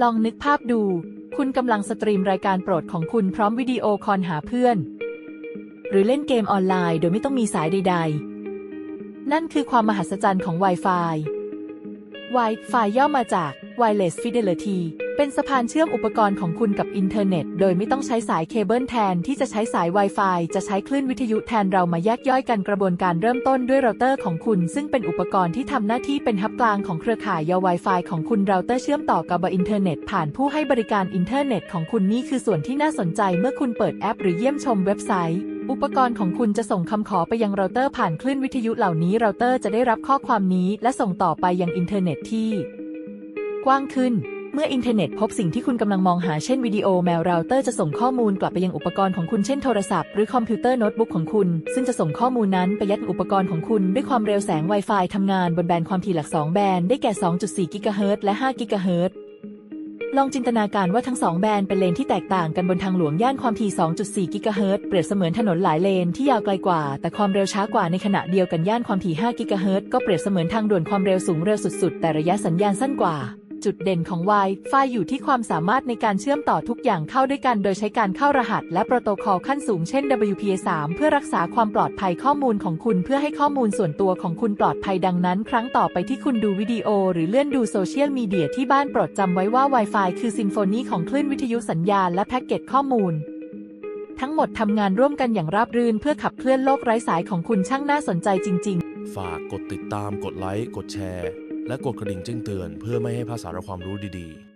ลองนึกภาพดู คุณกำลังสตรีมรายการโปรดของคุณพร้อมวิดีโอคอลหาเพื่อน หรือเล่นเกมออนไลน์โดยไม่ต้องมีสายใด ๆ นั่นคือความมหัศจรรย์ของ Wi-Fi Wi-Fi ย่อมาจาก Wireless Fidelity เป็นสะพานเชื่อมอุปกรณ์ของคุณกับอินเทอร์เน็ต โดยไม่ต้องใช้สายเคเบิลแทนที่จะใช้สาย Wi-Fi จะใช้คลื่นวิทยุแทนเรามาแยกย่อยกันกระบวนการเริ่มต้นด้วยเราเตอร์ของคุณ ซึ่งเป็นอุปกรณ์ที่ทำหน้าที่เป็นฮับกลางของเครือข่ายยา Wi-Fi ของคุณเราเตอร์เชื่อมต่อกับอินเทอร์เน็ตผ่านผู้ให้บริการอินเทอร์เน็ตของคุณนี่คือส่วนที่น่าสนใจเมื่อคุณเปิดแอป หรือเยี่ยมชมเว็บไซต์อุปกรณ์ของคุณจะส่งคำขอไปยังเราเตอร์ผ่านคลื่นวิทยุเหล่านี้เราเตอร์จะได้รับข้อความนี้ และส่งต่อไปยังอินเทอร์เน็ตที่ กว้างขึ้น เมื่ออินเทอร์เน็ตพบสิ่งที่คุณกำลังมองหาเช่นวิดีโอแมวเราเตอร์จะส่งข้อมูลกลับไปยังอุปกรณ์ของคุณเช่นโทรศัพท์หรือคอมพิวเตอร์โน้ตบุ๊กของคุณ ซึ่งจะส่งข้อมูลนั้นไปยัดอุปกรณ์ของคุณด้วยความเร็วแสง Wi-Fi ทำงานบนแบนด์ความถี่หลัก 2 แบนด์ได้แก่ 2.4 กิกะเฮิรตซ์และ 5 กิกะเฮิรตซ์ลองจินตนาการว่าทั้งสองแบนด์เป็นเลนที่แตกต่างกันบนทางหลวงย่านความถี่ 2.4 กิกะเฮิรตซ์เปรียบเสมือนถนนหลายเลนที่ยาวไกลกว่า แต่ความเร็วช้ากว่าในขณะเดียวกันย่านความถี่ 5 กิกะเฮิรตซ์ก็เปรียบเสมือนทางด่วนความเร็วสูงเร็วสุด ๆ แต่ระยะสัญญาณสั้นกว่า จุดเด่นของ Wi-Fi อยู่ที่ความสามารถในการเชื่อมต่อทุกอย่างเข้าด้วยกัน โดยใช้การเข้ารหัส และโปรโตคอลขั้นสูงเช่น WPA3 เพื่อรักษาความปลอดภัยข้อมูลของคุณ เพื่อให้ข้อมูลส่วนตัวของคุณปลอดภัยดังนั้น ครั้งต่อไปที่คุณดูวิดีโอ หรือเลื่อนดูโซเชียลมีเดียที่บ้านโปรดจำไว้ว่า Wi-Fi คือซิมโฟนีของคลื่นวิทยุสัญญาณและแพ็กเกจข้อมูลทั้งหมดทำงานร่วมกันอย่างราบรื่น เพื่อขับเคลื่อนโลกไร้สายของคุณช่างน่าสนใจจริง ๆ ฝากกดติดตามกดไลค์กดแชร์ และกดกระดิ่งแจ้งเตือนเพื่อไม่ให้พลาดสาระความรู้ดีๆ